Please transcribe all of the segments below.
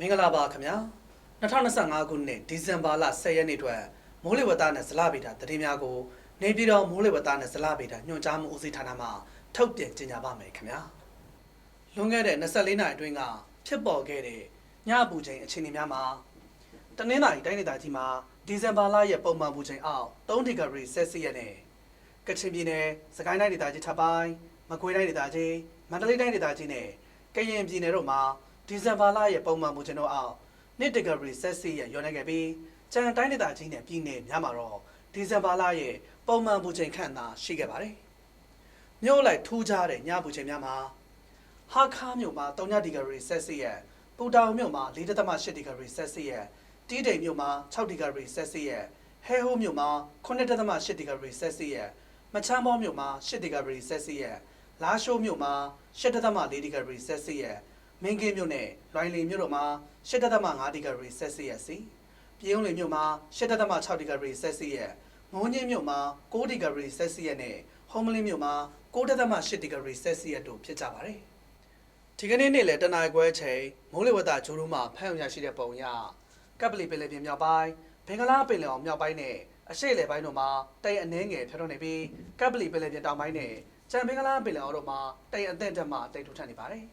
မင်္ဂလာပါခင်ဗျာ2025ခုနှစ်ဒီဇင်ဘာလ10ရက်နေ့အတွက်မိုးလေဝသနဲ့ဇလဗေဒသတင်းများကိုနေပြည်တော်မိုးလေဝသနဲ့ဇလဗေဒညွှန်ကြားမှုဦးစီးဌာနမှထုတ်ပြန်ကြေညာပါမယ်ခင်ဗျာလွန်ခဲ့တဲ့24နာရီအတွင်းကဖြစ်ပေါ်ခဲ့တဲ့ညအပူချိန်အခြေအနေများမှာတနင်္လာရီတိုင်းဒေသကြီးမှာဒီဇင်ဘာလရဲ့ပုံမှန်ပူချိန်အောက်3ဒီဂရီဆယ်စီယပ်နဲ့ကချင်ပြည်နယ်စကိုင်းတိုင်းဒေသကြီးထပ်ပိုင်းမကွေးတိုင်းဒေသကြီးမန္တလေးတိုင်းဒေသကြီးနဲ့ကရင်ပြည်နယ်တို့မှာ ဒီဇင်ဘာလရဲ့ပုံမှန်မူကျွန်တော်အောက်1ဒီဂရီဆက်စီရဲ့ရောနေခဲ့ပြီးကြံတိုင်းဒေသကြီးနဲ့ပြည်နယ်များမှာတော့ဒီဇင်ဘာလရဲ့ပုံမှန်ပူချိန်ခန့်သာရှိခဲ့ပါတယ်။မြို့လိုက်ထူးခြားတဲ့ညပူချိန်များမှာဟာခါမြို့မှာ3ဒီဂရီဆက်စီရဲ့ပူတောင်မြို့မှာ4.8ဒီဂရီဆက်စီရဲ့တီးတိမ်မြို့မှာ6ဒီဂရီဆက်စီရဲ့ဟဲဟိုးမြို့မှာ9.8ဒီဂရီဆက်စီရဲ့မချမ်းဘောမြို့မှာ10ဒီဂရီဆက်စီရဲ့လာရှိုးမြို့မှာ10.4ဒီဂရီဆက်စီရဲ့ မင်းကင်းမြို့နယ်လွိုင်လီမြို့တို့မှာ8.5ဒီဂရီဆက်စီယပ်စီပြည်ုံလီမြို့မှာ8.6ဒီဂရီဆက်စီယပ်မုံညင်းမြို့မှာ9ဒီဂရီဆက်စီယပ်နဲ့ဟုံးမလင်းမြို့မှာ9.8ဒီဂရီဆက်စီယပ်တို့ဖြစ်ကြပါတယ်ဒီကနေ့နေ့လယ်တနင်္ဂနွေချိန်မိုးလေဝသဂျိုးတို့မှာဖမ်းရရှိတဲ့ပုံရကပ်ပလီပင်လယ်ပြင်မြောက်ပိုင်းဘင်္ဂလားပင်လယ်အော်မြောက်ပိုင်းနဲ့အရှေ့လေပိုင်းတို့မှာတိမ်အနှဲငယ်ဖြစ်တော့နေပြီးကပ်ပလီပင်လယ်ပြင်တောင်ပိုင်းနဲ့ကြံဘင်္ဂလားပင်လယ်အော်တို့မှာတိမ်အသင့်တက်မှတိမ်ထူထပ်နေပါတယ်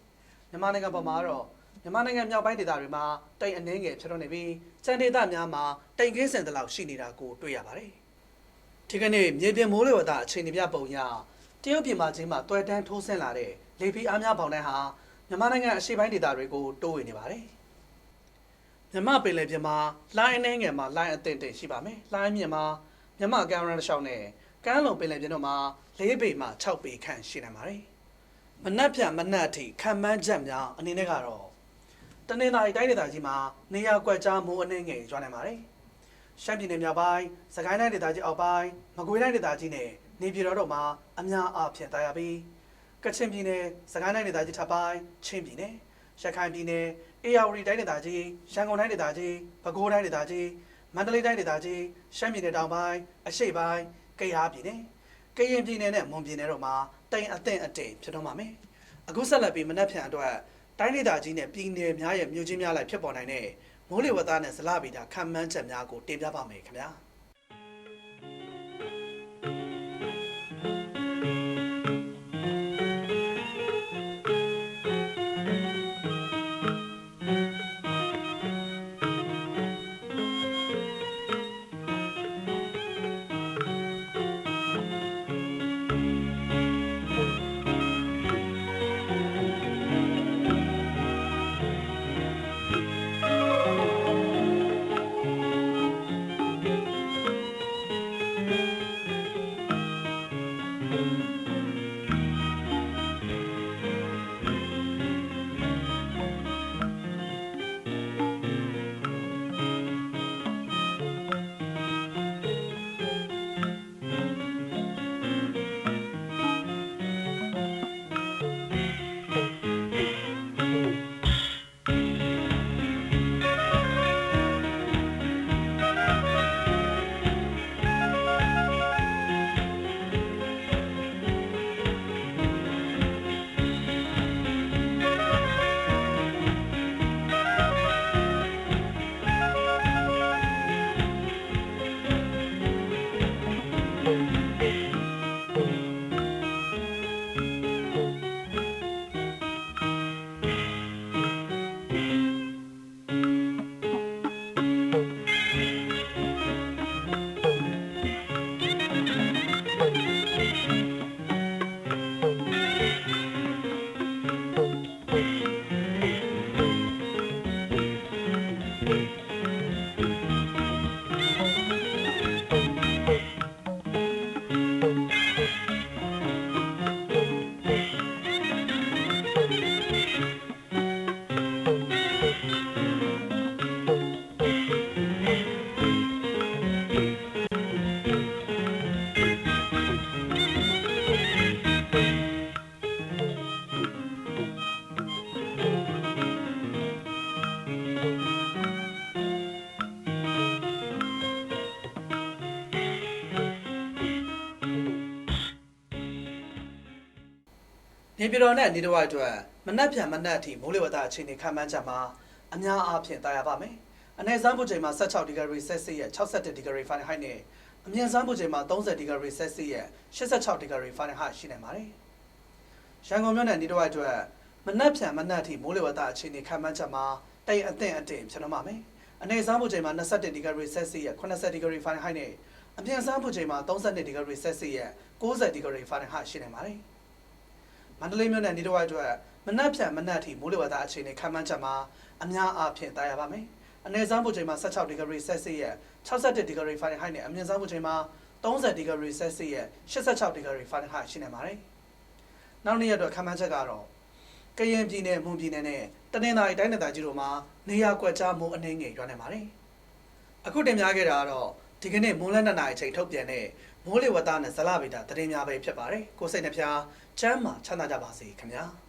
မြန်မာနိုင်ငံပေါ်မှာတော့မြန်မာနိုင်ငံမြောက်ပိုင်းဒေသတွေမှာတိမ်အနှင်းငယ်ဖြစ်တော့နေပြီးစံဒေသများမှာတိမ်ကင်းစင်တလောက်ရှိနေတာကိုတွေ့ရပါတယ်။ဒီကနေ့မြေပြင်မိုးလေဝသအခြေအနေပြပုံရတရုတ်ပြည်မှာချင်းမှာတွယ်တန်းထိုးဆင်းလာတဲ့လေပြင်းအားများပေါင်တန်းဟာမြန်မာနိုင်ငံအရှေ့ပိုင်းဒေသတွေကိုတိုးဝင်နေပါတယ်။မြန်မာပင်လယ်ပြင်မှာလိုင်းအနှင်းငယ်မှာလိုင်းအသင့်တင်ရှိပါမယ်။လိုင်းမြင့်မှာမြန်မာကမ်းရန်တစ်လျှောက်နဲ့ကမ်းလုံပင်လယ်ပြင်တို့မှာ၄ပေမှ6ပေခန့်ရှိနိုင်ပါတယ်။ မနက်ဖြန်မနက်အထိခံမှန်းချက်များအနေနဲ့ကတော့တနင်္လာရီတိုင်းဒေသကြီးမှာနေရာကွက်ကြားမိုးအနှင်းငယ်ရွာနိုင်ပါတယ်။ရှမ်းပြည်နယ်မြောက်ပိုင်း၊စကိုင်းတိုင်းဒေသကြီးအောက်ပိုင်း၊မကွေးတိုင်းဒေသကြီးနဲ့နေပြည်တော်တို့မှာအများအားဖြင့်တာယာပြီးကချင်ပြည်နယ်၊စကိုင်းတိုင်းဒေသကြီးထပ်ပိုင်း၊ချင်းပြည်နယ်၊ရခိုင်ပြည်နယ်၊အေရဝတီတိုင်းဒေသကြီး၊ရန်ကုန်တိုင်းဒေသကြီး၊ပဲခူးတိုင်းဒေသကြီး၊မန္တလေးတိုင်းဒေသကြီး၊ရှမ်းပြည်နယ်တောင်ပိုင်း၊အရှေ့ပိုင်း၊ကယားပြည်နယ်၊ ကရင်ပြည်နယ်နဲ့မွန်ပြည်နယ်တို့မှာတိမ်အသင့်အတိမ်ဖြစ်တော့မှာမယ်။အခုဆက်လက်ပြီးမနက်ဖြန်အတွက်တိုင်းဒေသကြီးနဲ့ပြည်နယ်များရဲ့မြို့ချင်းများလိုက်ဖြစ်ပေါ်နိုင်တဲ့မိုးလေဝသနဲ့ဇလဗေဒခံမှန်းချက်များကိုတင်ပြပါမယ်ခင်ဗျာ နေပြည်တော်နဲ့နေတော်အတွက်မနက်ဖြန်မနက်အထိမိုးလေဝသအခြေအနေခံမှန်းချက်မှာအများအားဖြင့်တာယာပါမယ်။အနည်းဆုံးပူချိန်မှာ16ဒီဂရီဆယ်စီယပ်61ဒီဂရီဖာရင်ဟိုက်နဲ့အမြင့်ဆုံးပူချိန်မှာ30ဒီဂရီဆယ်စီယပ်86ဒီဂရီဖာရင်ဟိုက်ရှိနိုင်ပါတယ်။ရန်ကုန်မြို့နယ်နေတော့အတွက်မနက်ဖြန်မနက်ထိမိုးလေဝသအခြေအနေခန့်မှန်းချက်မှာတိတ်အသင့်အတင်ဖြစ်တော့မှာမယ်။အနေစားမှုချိန်မှာ21ဒီဂရီဆယ်စီယပ်80ဒီဂရီဖာရင်ဟိုက်နဲ့အပြင်စားမှုချိန်မှာ32ဒီဂရီဆယ်စီယပ်90ဒီဂရီဖာရင်ဟိုက်ရှိနိုင်ပါတယ်။ မန္တလေးမြို့နယ်နေတော့အတွက်မနက်ဖြန်မနက်ထိမိုးလေဝသအခြေအနေခန့်မှန်းချက်မှာအများအားဖြင့်တာယာပါမယ်။အနေစားမှုချိန်မှာ16ဒီဂရီဆယ်စီယပ်61ဒီဂရီဖာရင်ဟိုက်နဲ့အမြင့်စားမှုချိန်မှာ30ဒီဂရီဆယ်စီယပ်86ဒီဂရီဖာရင်ဟိုက်ရှိနိုင်ပါတယ်။နောက်နေ့ရက်တော့ခန့်မှန်းချက်ကတော့ကရင်ပြည်နယ်မွန်ပြည်နယ်နဲ့တနင်္သာရီတိုင်းဒေသကြီးတို့မှာနေရာကွက်ကြားမိုးအနှင်းငယ်ရွာနေပါတယ်။အခုတင်ပြခဲ့တာကတော့ ဒီကနေ့မွန်းလန်းနှစ်နာရီချိန်ထုတ်ပြန်တဲ့မိုးလေဝသနဲ့ဇလဗေဒသတင်းများပဲဖြစ်ပါတယ်။ကိုယ်စိတ်နှပြချမ်းမှာချမ်းသာကြပါစေခင်ဗျာ။